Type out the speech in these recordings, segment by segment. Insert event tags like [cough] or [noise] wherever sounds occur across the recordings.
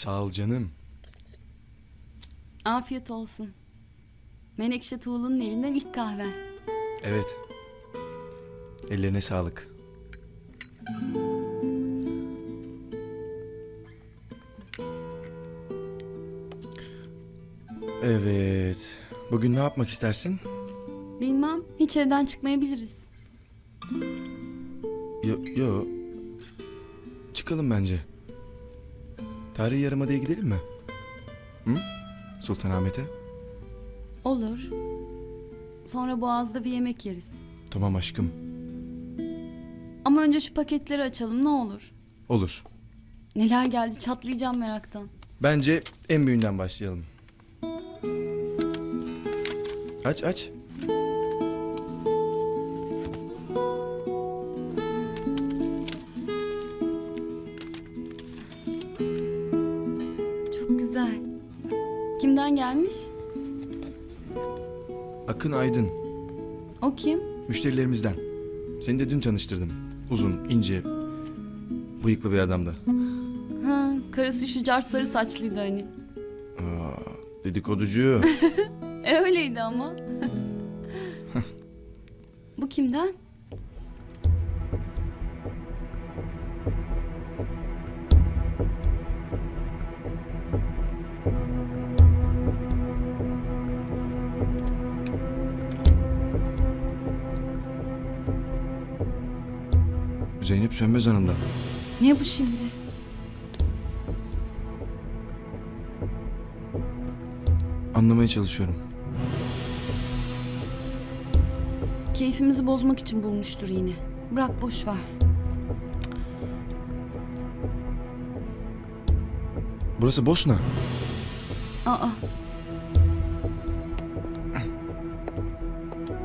Sağ ol canım. Afiyet olsun. Menekşe Tuğlu'nun elinden ilk kahve. Evet. Ellerine sağlık. Evet. Bugün ne yapmak istersin? Bilmem, hiç evden çıkmayabiliriz. Yo, yo. Çıkalım bence. Tarihi Yarımada'ya gidelim mi? Hı? Sultanahmet'e? Olur. Sonra Boğaz'da bir yemek yeriz. Tamam aşkım. Ama önce şu paketleri açalım ne olur. Olur. Neler geldi çatlayacağım meraktan. Bence en büyüğünden başlayalım. Aç aç. Akın Aydın. O kim? Müşterilerimizden. Seni de dün tanıştırdım. Uzun, ince, bıyıklı bir adamdı. Ha, karısı şu cart sarı saçlıydı hani. Aa, dedikoducu. [laughs] E öyleydi ama. [laughs] Bu kimden? Zeynep Sönmez Hanım'dan. Ne bu şimdi? Anlamaya çalışıyorum. Keyfimizi bozmak için bulmuştur yine. Bırak boş ver. Burası Bosna. Aa.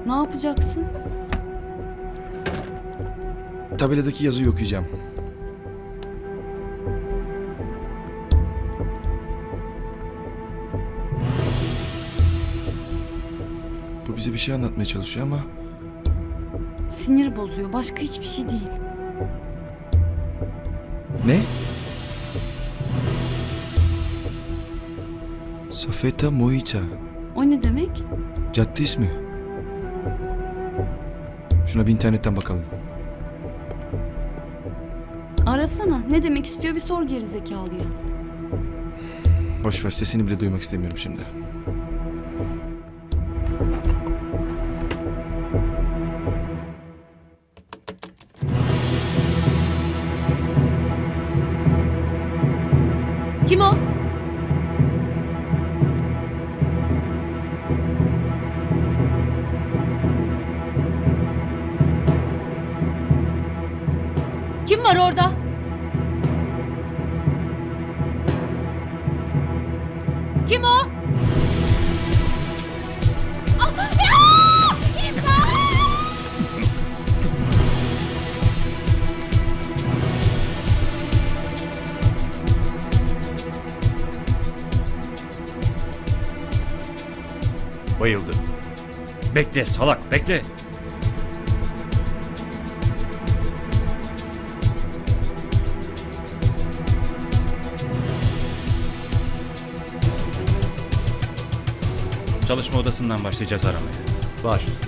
Ne yapacaksın? Tabeladaki yazıyı okuyacağım. Bu bize bir şey anlatmaya çalışıyor ama Sinir bozuyor. Başka hiçbir şey değil. ne? Safeta Moita. O ne demek? Cadde ismi. Şuna bir internetten bakalım. Arasana. Ne demek istiyor bir sor geri zekalıya. Boş ver sesini bile duymak istemiyorum şimdi. Kim o? Kim var orada? Kim o? Bayıldı. Bekle salak bekle. Çalışma odasından başlayacağız aramaya. Baş üstüne.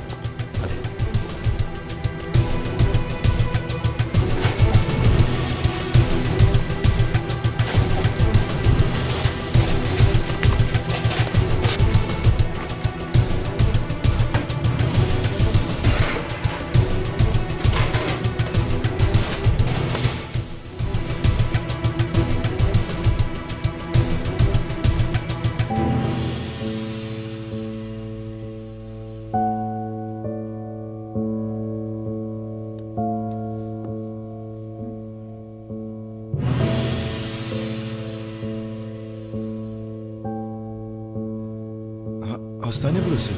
Hastane burası.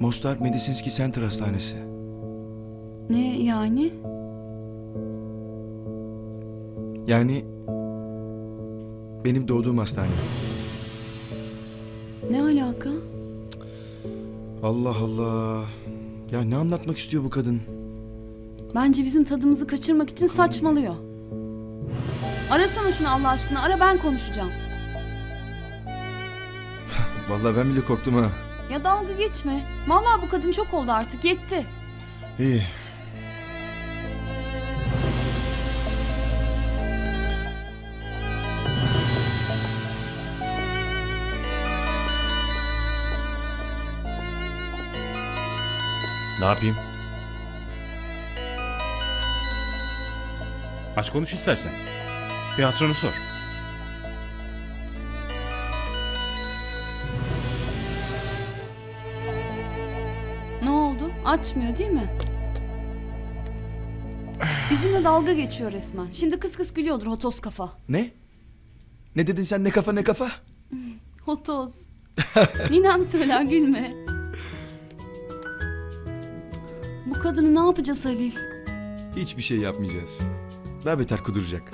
Mostar Medisinski Center Hastanesi. Ne yani? Yani benim doğduğum hastane. Ne alaka? Allah Allah. Ya ne anlatmak istiyor bu kadın? Bence bizim tadımızı kaçırmak için saçmalıyor. Arasana şunu Allah aşkına. Ara ben konuşacağım. Vallahi ben bile korktum ha. Ya dalga geçme. Vallahi bu kadın çok oldu artık. Yetti. İyi. Ne yapayım? Aç konuş istersen. Bir hatırını sor. Açmıyor değil mi? Bizimle dalga geçiyor resmen. Şimdi kıs kıs gülüyordur hotoz kafa. Ne? Ne dedin sen ne kafa ne kafa? [laughs] Hotoz. Ninem söyler gülme. Bu kadını ne yapacağız Halil? Hiçbir şey yapmayacağız. Daha beter kuduracak.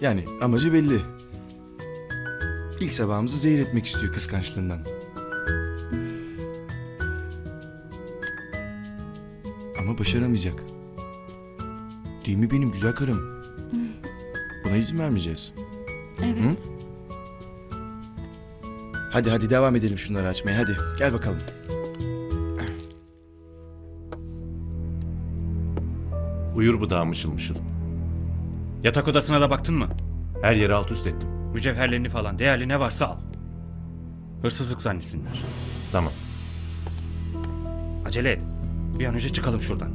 Yani amacı belli. İlk sabahımızı zehir etmek istiyor kıskançlığından. Ama başaramayacak. Değil mi benim güzel karım? [laughs] Buna izin vermeyeceğiz. Evet. Hadi hadi devam edelim şunları açmaya hadi. Gel bakalım. Uyur bu daha mışıl mışıl. Yatak odasına da baktın mı? Her yeri alt üst ettim. Mücevherlerini falan, değerli ne varsa al. Hırsızlık zannetsinler. Tamam. Acele et. Bir an önce çıkalım şuradan.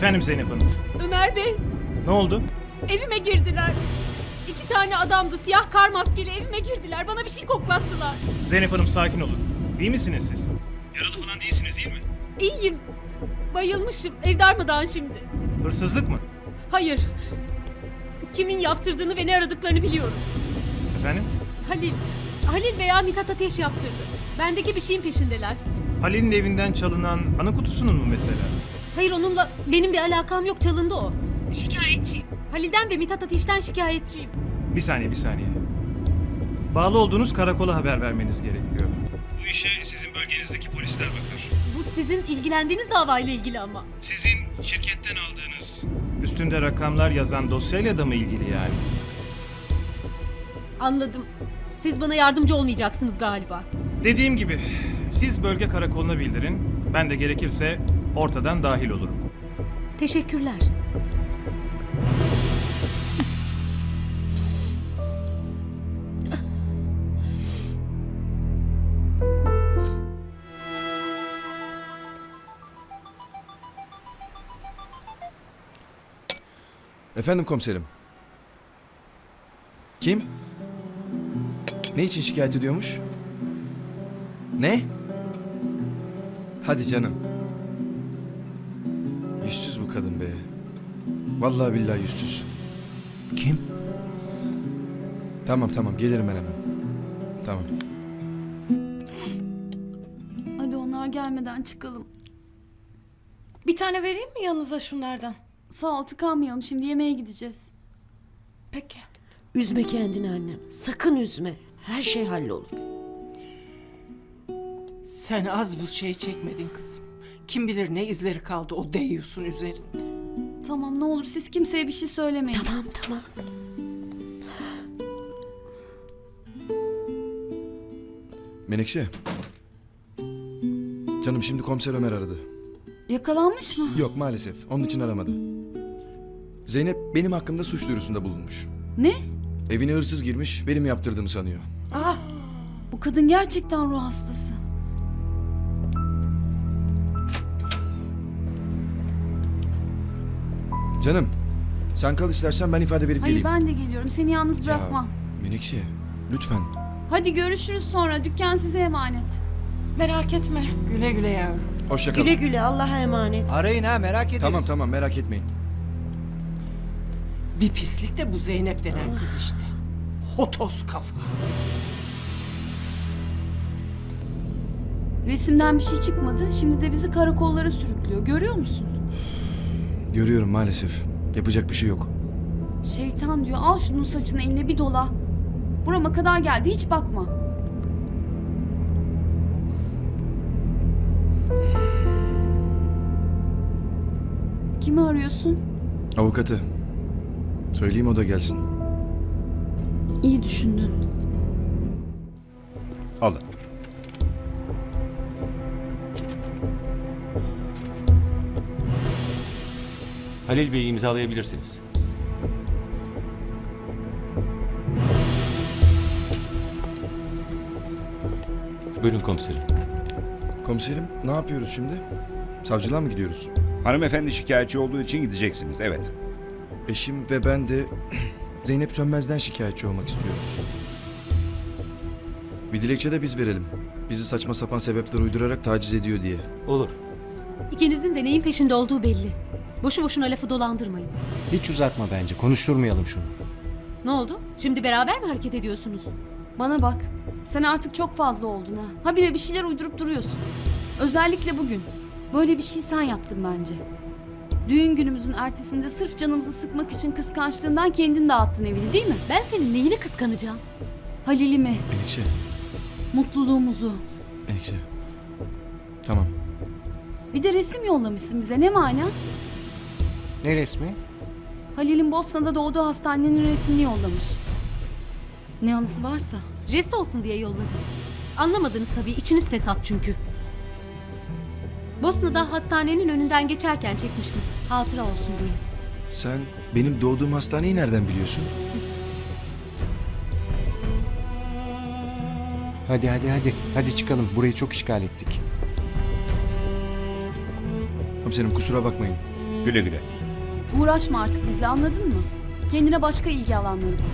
Efendim Zeynep Hanım. Ömer Bey, Ne oldu? evime girdiler. İki tane adamdı, siyah kar maskeli evime girdiler. Bana bir şey koklattılar. Zeynep Hanım sakin olun. İyi misiniz siz? Yaralı falan değilsiniz değil mi? İyiyim. Bayılmışım. Ev darmadağın şimdi. Hırsızlık mı? Hayır. Kimin yaptırdığını ve ne aradıklarını biliyorum. Efendim? Halil. Halil veya Mithat Ateş yaptırdı. Bendeki bir şeyin peşindeler. Halil'in evinden çalınan ana kutusunun mu mesela? Hayır onunla benim bir alakam yok çalındı o. Şikayetçiyim. Halil'den ve Mithat Ateş'ten şikayetçiyim. Bir saniye bir saniye. Bağlı olduğunuz karakola haber vermeniz gerekiyor. Bu işe sizin bölgenizdeki polisler bakar. Bu sizin ilgilendiğiniz davayla ilgili ama. Sizin şirketten aldığınız... Üstünde rakamlar yazan dosyayla da mı ilgili yani? Anladım. Siz bana yardımcı olmayacaksınız galiba. Dediğim gibi siz bölge karakoluna bildirin. Ben de gerekirse ortadan dahil olurum. Teşekkürler. Efendim komiserim. Kim? Ne için şikayet ediyormuş? Ne? Hadi canım. Vallahi billahi yüzsüz. Kim? Tamam tamam gelirim ben hemen. Tamam. Hadi onlar gelmeden çıkalım. Bir tane vereyim mi yanınıza şunlardan? Sağ ol tıkanmayalım şimdi yemeğe gideceğiz. Peki. Üzme kendini annem. Sakın üzme. Her şey hallolur. Sen az buz şey çekmedin kızım. Kim bilir ne izleri kaldı o değiyorsun üzerinde. Tamam ne olur siz kimseye bir şey söylemeyin. Tamam tamam. Menekşe. Canım şimdi komiser Ömer aradı. Yakalanmış mı? Yok maalesef. Onun için aramadı. Zeynep benim hakkımda suç duyurusunda bulunmuş. Ne? Evine hırsız girmiş, benim yaptırdığımı sanıyor. Bu kadın gerçekten ruh hastası. Canım, sen kal istersen ben ifade verip Hayır geleyim. ben de geliyorum. Seni yalnız bırakmam. Ya, Menekşe, lütfen. Hadi görüşürüz sonra. Dükkan size emanet. Merak etme. Güle güle yavrum. Hoşça kalın. Güle güle Allah'a emanet. Arayın ha merak ederiz. Tamam tamam merak etmeyin. Bir pislik de bu Zeynep denen kız işte. Hotos kafa. Resimden bir şey çıkmadı. Şimdi de bizi karakollara sürüklüyor. Görüyor musun? Görüyorum maalesef. Yapacak bir şey yok. Şeytan diyor al şunun saçını eline bir dola. Burama kadar geldi hiç bakma. Kimi arıyorsun? Avukatı. Söyleyeyim o da gelsin. İyi düşündün. Alın. Halil Bey'i imzalayabilirsiniz. Buyurun komiserim. Komiserim ne yapıyoruz şimdi? Savcılığa mı gidiyoruz? Hanımefendi şikayetçi olduğu için gideceksiniz. Evet. Eşim ve ben de [clears throat] Zeynep Sönmez'den şikayetçi olmak istiyoruz. Bir dilekçe de biz verelim. Bizi saçma sapan sebepler uydurarak taciz ediyor diye. Olur. İkinizin de neyin peşinde olduğu belli. Boşu boşuna lafı dolandırmayın. Hiç uzatma bence. Konuşturmayalım şunu. Ne oldu? Şimdi beraber mi hareket ediyorsunuz? Bana bak. Sen artık çok fazla oldun ha. Habire bir şeyler uydurup duruyorsun. Özellikle bugün. Böyle bir şey sen yaptın bence. Düğün günümüzün ertesinde sırf canımızı sıkmak için kıskançlığından kendin dağıttın evini değil mi? Ben senin neyini kıskanacağım? Halil'imi, Menekşe, mutluluğumuzu. Menekşe. Tamam. Bir de resim yollamışsın bize ne mana? Ne resmi? Halil'in Bosna'da doğduğu hastanenin resmini yollamış. Ne anısı varsa. Jest olsun diye yolladım. Anlamadınız tabii içiniz fesat çünkü. Bosna'da hastanenin önünden geçerken çekmiştim. Hatıra olsun diye. Sen benim doğduğum hastaneyi nereden biliyorsun? [laughs] Hadi hadi hadi. Hadi çıkalım. Burayı çok işgal ettik. Komiserim kusura bakmayın. Güle güle. Uğraşma artık bizle anladın mı? Kendine başka ilgi alanları bul.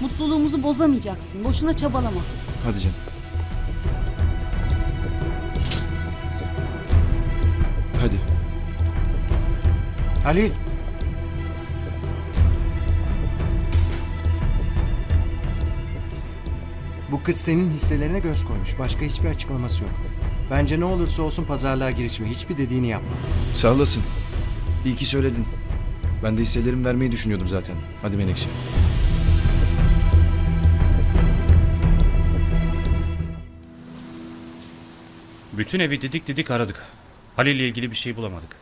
Mutluluğumuzu bozamayacaksın. Boşuna çabalama. Hadi canım. Hadi. Halil. Bu kız senin hisselerine göz koymuş. Başka hiçbir açıklaması yok. Bence ne olursa olsun pazarlığa girişme. Hiçbir dediğini yapma. Sağ olasın. İyi ki söyledin. Ben de hisselerimi vermeyi düşünüyordum zaten. Hadi Menekşe. Bütün evi didik didik aradık. Halil'le ilgili bir şey bulamadık.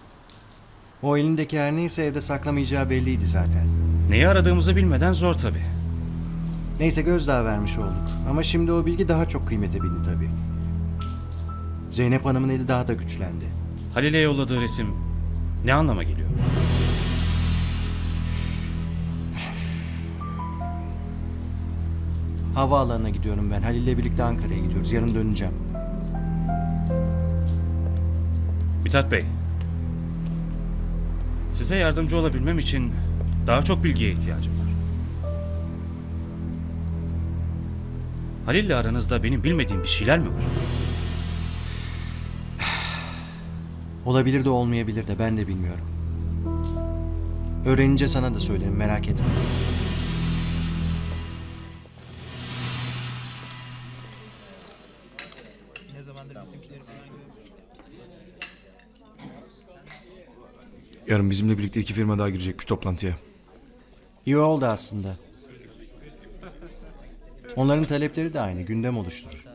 O elindeki her neyse evde saklamayacağı belliydi zaten. Neyi aradığımızı bilmeden zor tabii. Neyse gözdağı vermiş olduk. Ama şimdi o bilgi daha çok kıymete bindi tabii. Zeynep Hanım'ın eli daha da güçlendi. Halil'e yolladığı resim ne anlama geliyor? Havaalanına gidiyorum ben. Halil'le birlikte Ankara'ya gidiyoruz. Yarın döneceğim. Mithat Bey. Size yardımcı olabilmem için daha çok bilgiye ihtiyacım var. Halil'le aranızda benim bilmediğim bir şeyler mi var? Olabilir de olmayabilir de ben de bilmiyorum. Öğrenince sana da söylerim merak etme. Yarın bizimle birlikte iki firma daha girecekmiş toplantıya. İyi oldu aslında. Onların talepleri de aynı. Gündem oluşturur.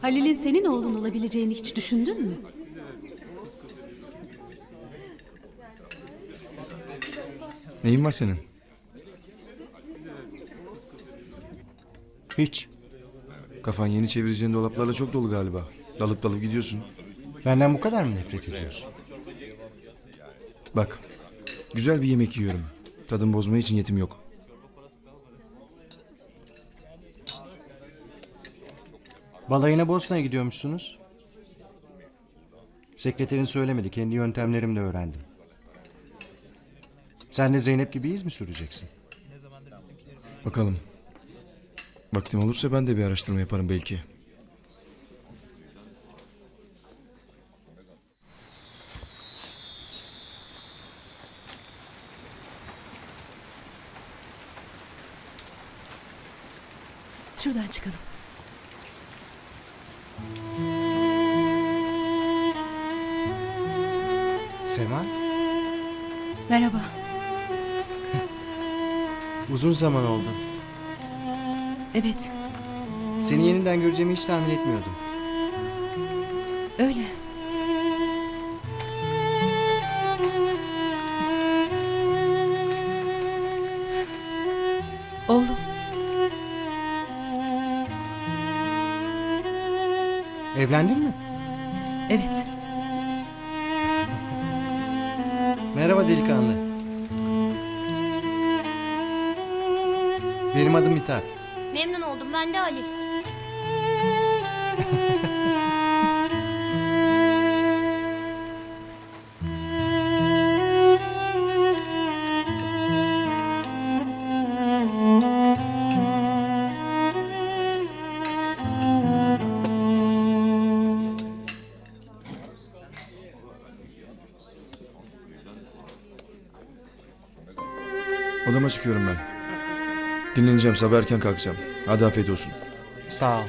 Halil'in senin oğlun olabileceğini hiç düşündün mü? Neyin var senin? Hiç. Kafan yeni çevireceğin dolaplarla çok dolu galiba. Dalıp dalıp gidiyorsun. Benden bu kadar mı nefret ediyorsun? Bak, güzel bir yemek yiyorum. Tadım bozma için yetim yok. Balayına Bosna'ya gidiyormuşsunuz. Sekreterin söylemedi. Kendi yöntemlerimle öğrendim. Sen de Zeynep gibi iz mi süreceksin? Bakalım. Vaktim olursa ben de bir araştırma yaparım belki. Şuradan çıkalım. Sema, Merhaba. uzun zaman oldu. Evet, Seni yeniden göreceğimi hiç tahmin etmiyordum. öyle. Oğlum, Evlendin mi? evet. Merhaba delikanlı. Benim adım Mithat. Memnun oldum ben de Ali. Odama çıkıyorum ben. Dinleneceğim sabah erken kalkacağım. Hadi afiyet olsun. Sağ ol.